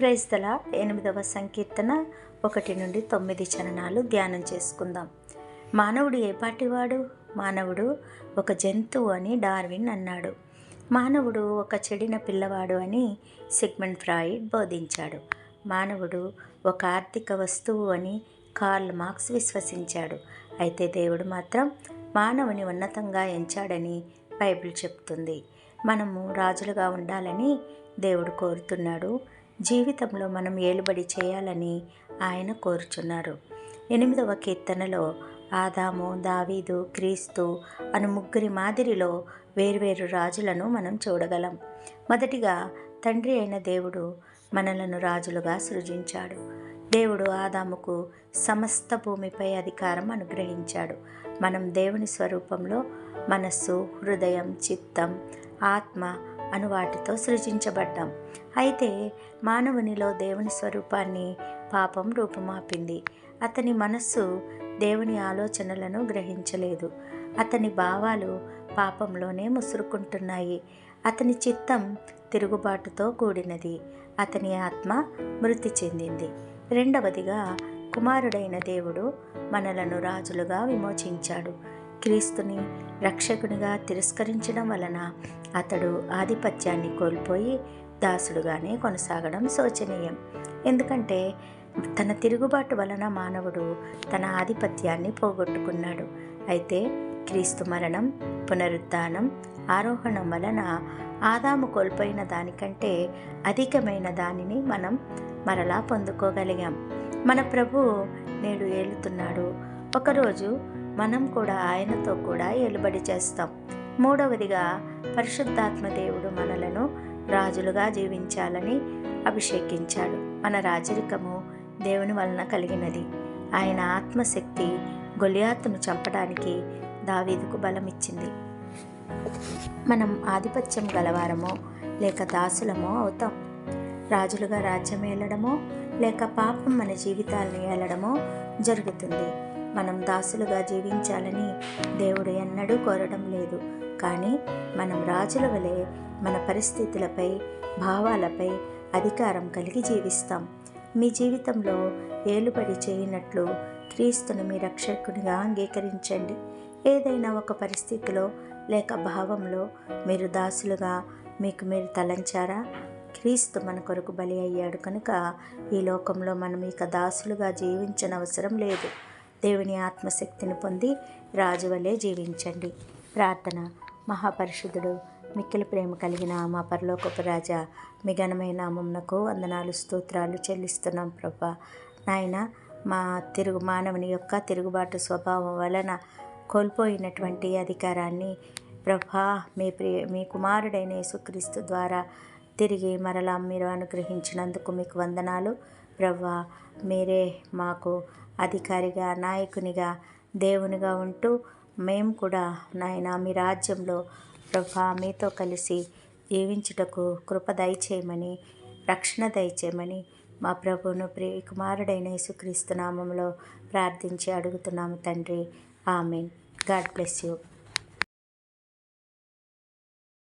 ప్రైస్తల ఎనిమిదవ సంకీర్తన ఒకటి నుండి తొమ్మిది చరణాలు ధ్యానం చేసుకుందాం. మానవుడు ఏ మానవుడు ఒక జంతువు అని డార్విన్ అన్నాడు. మానవుడు ఒక చెడిన పిల్లవాడు అని సిగ్మండ్ ఫ్రాయిడ్ బోధించాడు. మానవుడు ఒక ఆర్థిక వస్తువు అని కార్ల్ మార్క్స్ విశ్వసించాడు. అయితే దేవుడు మాత్రం మానవుని ఉన్నతంగా ఎంచాడని బైబిల్ చెప్తుంది. మనము రాజులుగా ఉండాలని దేవుడు కోరుతున్నాడు. జీవితంలో మనం ఏలుబడి చేయాలని ఆయన కోరుచున్నారు. ఎనిమిదవ కీర్తనలో ఆదాము దావీదు క్రీస్తు అను ముగ్గురి మాదిరిలో వేర్వేరు రాజులను మనం చూడగలం. మొదటిగా తండ్రి అయిన దేవుడు మనలను రాజులుగా సృజించాడు. దేవుడు ఆదాముకు సమస్త భూమిపై అధికారం అనుగ్రహించాడు. మనం దేవుని స్వరూపంలో మనస్సు హృదయం చిత్తం ఆత్మ అను వాటితో సృజించబడ్డాం. అయితే మానవునిలో దేవుని స్వరూపాన్ని పాపం రూపుమాపింది. అతని మనస్సు దేవుని ఆలోచనలను గ్రహించలేదు. అతని భావాలు పాపంలోనే ముసురుకుంటున్నాయి. అతని చిత్తం తిరుగుబాటుతో కూడినది. అతని ఆత్మ మృతి చెందింది. రెండవదిగా కుమారుడైన దేవుడు మనలను రాజులుగా విమోచించాడు. క్రీస్తుని రక్షకునిగా తిరస్కరించడం వలన అతడు ఆధిపత్యాన్ని కోల్పోయి దాసుడుగానే కొనసాగడం శోచనీయం. ఎందుకంటే తన తిరుగుబాటు వలన మానవుడు తన ఆధిపత్యాన్ని పోగొట్టుకున్నాడు. అయితే క్రీస్తు మరణం పునరుద్ధానం ఆరోహణం వలన ఆదాము కోల్పోయిన దానికంటే అధికమైన దానిని మనం మరలా పొందుకోగలిగాం. మన ప్రభు నేడు ఏలుతున్నాడు. ఒకరోజు మనం కూడా ఆయనతో కూడా ఏలుబడి చేస్తాం. మూడవదిగా పరిశుద్ధాత్మ దేవుడు మనలను రాజులుగా జీవించాలని అభిషేకించాడు. మన రాజరికము దేవుని వలన కలిగినది. ఆయన ఆత్మశక్తి గొలియాత్తును చంపడానికి దావీదుకు బలమిచ్చింది. మనం ఆధిపత్యం గలవారమో లేక దాసులమో అవుతాం. రాజులుగా రాజ్యం ఏలడమో లేక పాపం మన జీవితాలను ఏలడమో జరుగుతుంది. మనం దాసులుగా జీవించాలని దేవుడు ఎన్నడూ కోరడం లేదు. కానీ మనం రాజుల వలె మన పరిస్థితులపై భావాలపై అధికారం కలిగి జీవిస్తాం. మీ జీవితంలో ఏలుబడి చేయనట్లు క్రీస్తును మీ రక్షకునిగా అంగీకరించండి. ఏదైనా ఒక పరిస్థితిలో లేక భావంలో మీరు దాసులుగా మీకు మీరు తలంచారా? క్రీస్తు మన కొరకు బలి అయ్యాడు కనుక ఈ లోకంలో మనం ఇక దాసులుగా జీవించనవసరం లేదు. దేవుని ఆత్మశక్తిని పొంది రాజువలే జీవించండి. ప్రార్థన. మహాపరిశుద్ధుడు మిక్కిలి ప్రేమ కలిగిన మా పరలోకపు రాజా మీ ఘనమైన నామమునకు వందనాలు స్తోత్రాలు చెల్లిస్తున్నాం ప్రభా. నాయన మా తిరుగు మానవుని యొక్క తిరుగుబాటు స్వభావం వలన కోల్పోయినటువంటి అధికారాన్ని ప్రభా మీ ప్రియ మీ కుమారుడైన యేసుక్రీస్తు ద్వారా తిరిగి మరలా మీరు అనుగ్రహించినందుకు మీకు వందనాలు. ప్రవ్వా మీరే మాకు అధికారిగా నాయకునిగా దేవునిగా ఉంటూ మేము కూడా నాయన మీ రాజ్యంలో ప్రభా మీతో కలిసి జీవించుటకు కృప దయచేయమని రక్షణ దయచేయమని మా ప్రభువును ప్రియ కుమారుడైన యేసుక్రీస్తు నామంలో ప్రార్థించి అడుగుతున్నాము తండ్రి. ఆమెన్. God bless you.